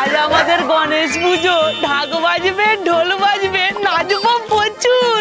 আজ আমাদের গণেশ পুজো ঢাক বাজবে ঢোল বাজবে নাচবো প্রচুর।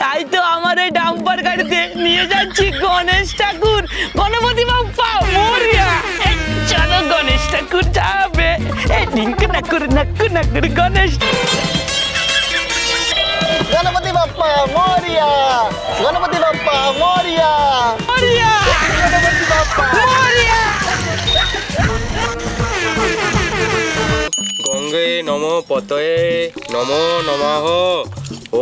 তাই তো আমার এই ডাম্পার গাড়িতে নিয়ে যাচ্ছি গণেশ ঠাকুর। গণপতি বাপ্পা মরিয়া। চলো গণেশ ঠাকুর যাবে। এই ডিঙ্কু নাকুর নাকু নাকুর গণেশ। গণপতি বাপ্পা মরিয়া। গণপতি বাপ্পা মরিয়া। মরিয়া। গণপতি বাপ্পা। মরিয়া। গঙ্গে নম পতয়ে নম নমঃ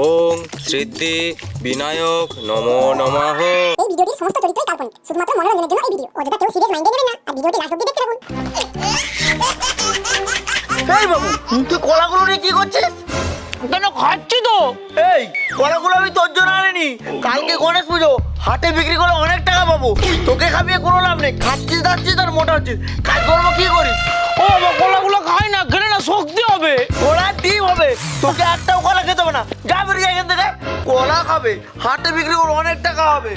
ওং সিদ্ধি বিনায়ক নম নমঃ এই ভিডিওটির সমস্ত চরিত্রই কাল্পনিক। শুধুমাত্র মনোরঞ্জনের জন্য এই ভিডিও। অযথা কেউ সিরিয়াস মাইন্ডে নেবেন না। আর ভিডিওটি লাস্ট অব্দি দেখতে থাকুন। এই বাবু তুই কলাগুলো নিয়ে কি করছিস? কেন খাচ্ছি তো? এই কলাগুলো আমি তোর জন্য আনিনি। কালকে গণেশ পুজো। হাটে বিক্রি করে অনেক টাকা পাবো তোকে খাবিয়ে কোনো লাভ নেই। খাচ্ছিস দাচ্ছিস আর মোটা হচ্ছিস কাজ করব কি করিস? ও আমার কলাগুলো খাই না। তোকে একটাও কলা খেতে হবে না। যা বেরিয়ে এখান থেকে। কলা খাবে। হাটে বিক্রি করে অনেক টাকা হবে।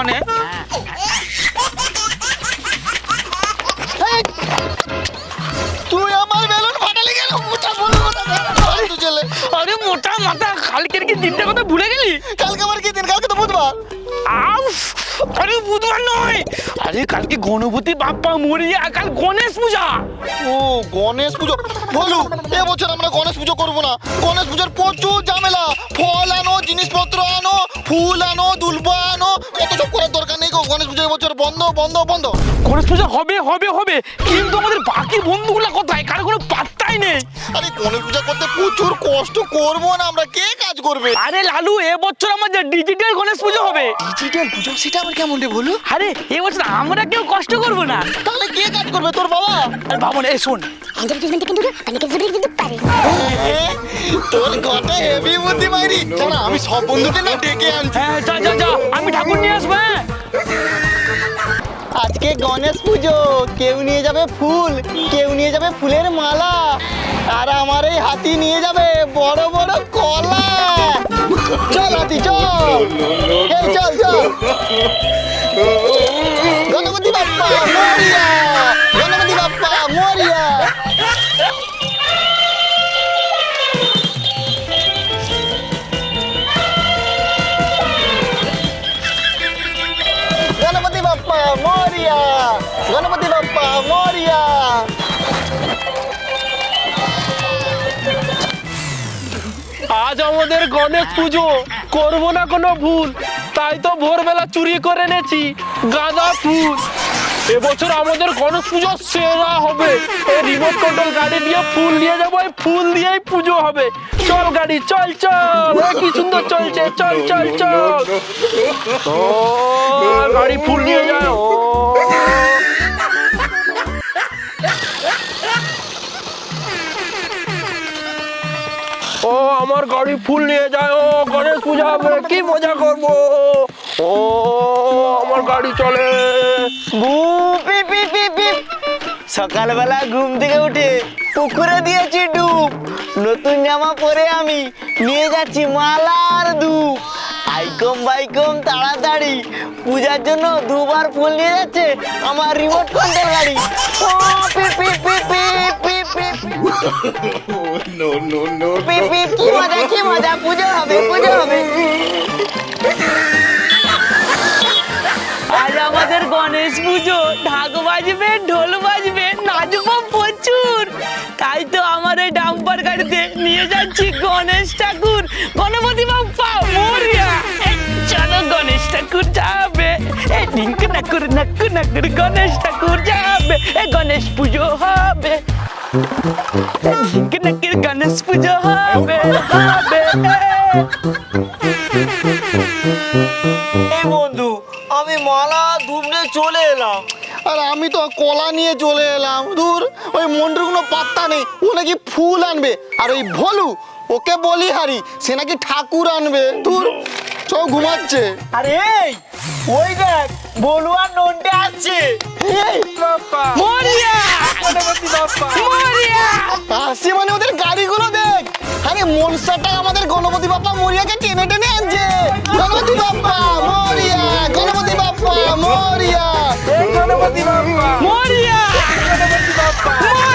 অনেক। তুই আমার বেলুন ফাটালি কেন? মোটা বলু কথা ছেলে। আরে মোটা মাথা কালকের কি দিনটা কথা ভুলে গেলি? কালকে আমার কি দিন? কালকে তো বুধবার। আউফ! আরে বুধবার নয়। আরে কালকে গণপতি বাপ্পা মরিয়া কাল গণেশ পূজা। ও গণেশ পুজো। বলু এবছর আমরা গণেশ পুজো করব না। গণেশ পুজোর প্রচুর ঝামেলা। ফল আনো জিনিসপত্র আনো ফুল আনো দুলবা আনো কত সব করার দরকার নেই গো। গণেশ পুজো এবছর বন্ধ বন্ধ বন্ধ। গণেশ পূজা হবে হবে হবে। কিন্তু আমাদের বাকি বন্ধুগুলা কোথায়? কার কোনো নেই আরে গণেশ পূজা করতে প্রচুর কষ্ট করব না আমরা কে কাজ করবে? আরে লালু এবছর আমাদের ডিজিটাল গণেশ পুজো হবে। ডিজিটাল পুজো? সেটা আবার কেমন রে বলু? আরে এবছর আমরা কেউ কষ্ট করব না। তাহলে কে কাজ করবে তোর বাবা? আর বাবন এই শোন। তোর ঘটে হেভি বুদ্ধি মাইরি দাঁড়া আমি সব বন্ধুকে না ডেকে আনছি। হ্যাঁ যা যা যা আমি ঠাকুর নিয়ে আসব হ্যাঁ। আজকে গণেশ পুজো। কেউ নিয়ে যাবে ফুল কেউ নিয়ে যাবে ফুলের মালা। আর আমার এই হাতি নিয়ে যাবে, বড় বড় কলা। চল হাতি, চল। চল চল। গণপতি বাপ্পা আমাদের গণেশ পুজো করব না কোনো ভুল? তাই তো ভোরবেলা চুরি করে এনেছি, গাঁদা ফুল। এবছর আমাদের গণেশ পুজো সেরা হবে। এই রিমোট কন্ট্রোল গাড়ি দিয়ে ফুল নিয়ে যাব, এই ফুল দিয়েই পুজো হবে। চল গাড়ি, চল চল। কি সুন্দর চলছে, চল চল চল। গাড়ি ফুল নিয়ে যায়, ও। আমার গাড়ি ফুল নিয়ে যায়। ও গণেশ পূজা হবে, কি মজা করব? ও, আমার গাড়ি চলে। সকালবেলা ঘুম থেকে উঠে পুকুরে দিয়েছি ডুব। নতুন জামা পরে আমি নিয়ে যাচ্ছি মালার ধূপ। আইকম বাইকম তাড়াতাড়ি, পূজার জন্য দুবার ফুল নিয়ে যাচ্ছে আমার রিমোট কন্ট্রোল গাড়ি। পি পি পি। পি পি পি কি মজা কি মজা পুজো হবে পুজো হবে। আজ আমাদের গণেশ পুজো ঢাক বাজবে ঢোল বাজবে নাচবো প্রচুর। তাই তো আমার এই ডাম্পার গাড়িতে নিয়ে যাচ্ছি গণেশ ঠাকুর। গণপতি চলো গণেশ ঠাকুর যাবে এই ডিঙ্কু নাকুর নাকু নাকুর গণেশ ঠাকুর যাবে এই গণেশ পুজো হবে ডিঙ্কু নাকুর গণেশ পুজো হবে হবে এই বন্ধু, আমি মালা ধূপ নিয়ে চলে এলাম। আর আমি তো কলা নিয়ে চলে এলাম। দূর ওই মন্ডুর কোনো পাত্তা নেই, ও নাকি ফুল আনবে। আর ওই ভলু, ওকে বলি হারি, সে নাকি ঠাকুর আনবে। দূর সব ঘুমাচ্ছে। আরে এই ওই দেখ বলু আর নন্টে আসছে মরিয়া! মরিয়া! আসছে মানে ওদের গাড়িগুলো দেখ। আরে মনসাটা আমাদের গণপতি বাপ্পা মরিয়াকে টেনে টেনে আনছে। গণপতি বাপ্পা মরিয়া গণপতি বাপ্পা মরিয়া। গণপতি বাপ্পা। মরিয়া! মরিয়া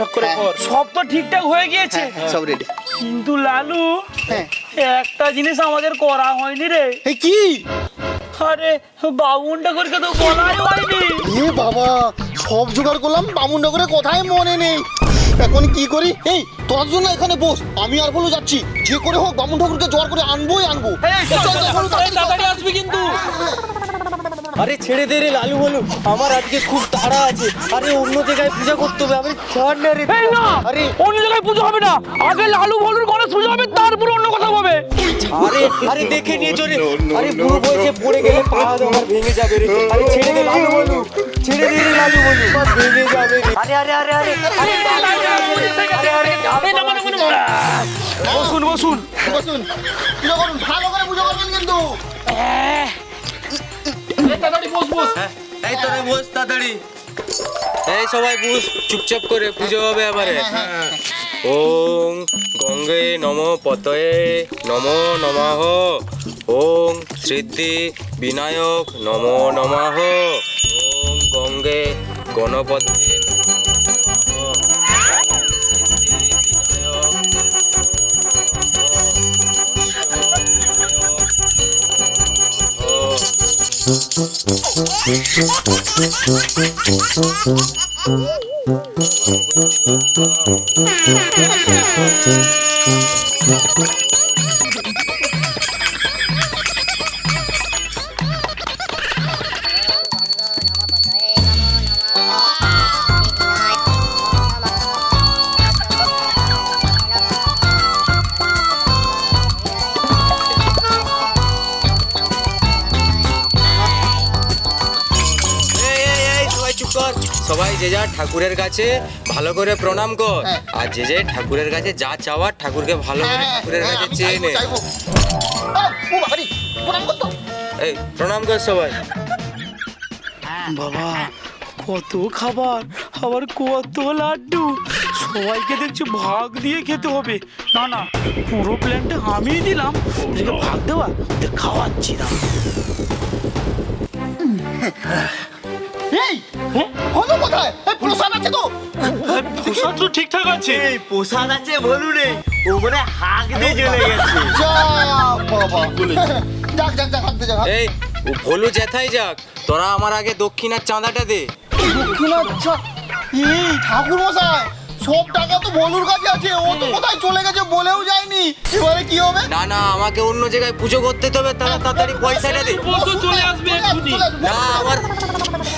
এই সব তো ঠিকঠাক হয়ে গিয়েছে। সব রেডি কিন্তু লালু হ্যাঁ। একটা জিনিস আমাদের করা হয়নি রে। কি? আরে বাবুন ঠাকুরকে তো বলাই হয়নি। এ বাবা সব জোগাড় করলাম বামুন করে কোথায় মনে নেই। এখন কি করি? এই তোর জন্য এখানে বস আমি আর বলো যাচ্ছি। যে করে হোক বামুন ঠাকুরকে জোয়ার করে আনবোই আনব। তাড়াতাড়ি আসবি কিন্তু। আরে ছেড়ে দে রে লালু বলু আমার আজকে খুব তাড়া আছে আরে অন্য জায়গায় পূজা করতে হবে আমি ছাড় না রে এই না আরে অন্য জায়গায় পুজো হবে না আগে লালু বলুর গণেশ পুজো হবে তারপর অন্য কথা হবে আরে আরে দেখে নিয়ে চলে আরে বুড়ো বয়সে পড়ে গেলে পা আমার ভেঙে যাবে রে আরে ছেড়ে দে লালু বলু ছেড়ে দে রে লালু বলু আমার ভেঙে যাবে রে আরে আরে আরে আরে আরে আরে আরে মানে, মানে, মানে। বসুন বসুন বসুন ভালো করে পুজো করবেন কিন্তু এই তোরা বস তাড়াতাড়ি এই সবাই চুপচাপ করে পুজো হবে এবারে ওং গঙ্গে নম পতয়ে নম নমাহ। ওং সিদ্ধি বিনায়ক নম নমাহ। ওং গঙ্গে গণপতে নমো নমঃ। যে যা ঠাকুরের কাছে ভালো করে প্রণাম কর। হ্যাঁ। আর যে যে ঠাকুরের কাছে যা চাওয়ার ঠাকুরকে ভালো করে হ্যাঁ, ঠাকুরের হ্যাঁ, কাছে চেয়ে নে। এই প্রণাম কর সবাই। বাবা কত খাবার আবার কত লাড্ডু। সবাইকে দেখছি ভাগ দিয়ে খেতে হবে। না না পুরো প্ল্যানটা আমিই দিলাম। ভাগ দেওয়া খাওয়াচ্ছি না। হলো কোথায়? এই, প্রসাদ আছে তো? প্রসাদ তো ঠিকঠাক আছে। পোশাক আছে বলু রে। ও মনে হাঁক দিয়ে চলে গেছে। যা বাবা। যাক, যাক, যাক, হাত দে, যাক, এই ও ভোলু যেথাই যাক। তোরা আমার আগে দক্ষিণার চাঁদাটা দে। দক্ষিণা, যা। এই, ঠাকুর মশাই সব টাকা তো বলুর কাছে আছে। ও তো কোথায় চলে গেছে বলেও যায়নি। এবারে কি হবে? না না আমাকে অন্য জায়গায় পুজো করতে হবে তারা তাড়াতাড়ি পয়সাটা দে। চলে আসবে না আমার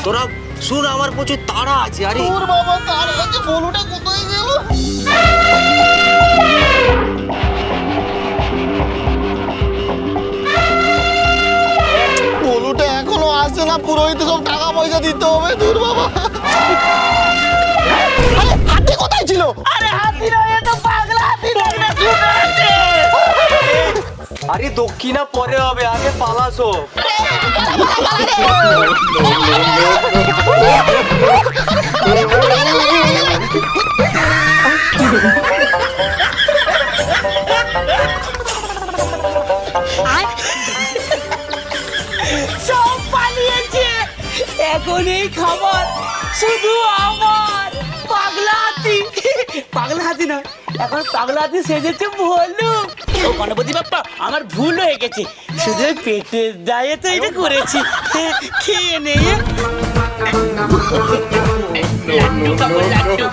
তোরা শুন আমার প্রচুর তাড়া আছে আরে। তোর বাবা কার কাছে বলুটা কোথায় গেল? বলুটা এখনও আসছে না পুরোহিত সব টাকা পয়সা দিতে হবে দূর বাবা। আরে, হাতি কোথায় ছিল? আরে হাতি নয় আরে দক্ষিণা পরে হবে, আগে পালাসো। এখন এই শুধু পাগলা হাতি পাগলা হাতি না এখন পাগলা হাতি সেজেছে ও গণপতি বাপ্পা, আমার ভুল হয়ে গেছে। শুধু পেটের দায়ে তো এটা করেছি। খেয়ে নে। লাড্ডু খাব লাড্ডু।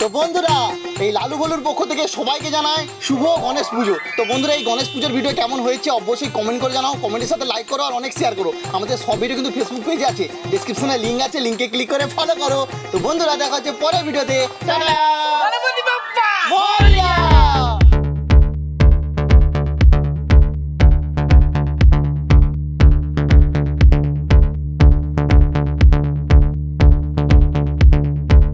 তো বন্ধুরা এই লালু বলুর পক্ষ থেকে সবাইকে জানায় শুভ গণেশ পুজো। তো বন্ধুরা এই গণেশ পুজোর ভিডিও কেমন হয়েছে অবশ্যই কমেন্ট করে জানাও। কমেন্টের সাথে লাইক করো আর অনেক শেয়ার করো। আমাদের সব ভিডিও কিন্তু ফেসবুক পেজে আছে। ডিসক্রিপশনে লিঙ্ক আছে লিঙ্কে ক্লিক করে ফলো করো। তো বন্ধুরা দেখা হচ্ছে পরের ভিডিওতে টাটা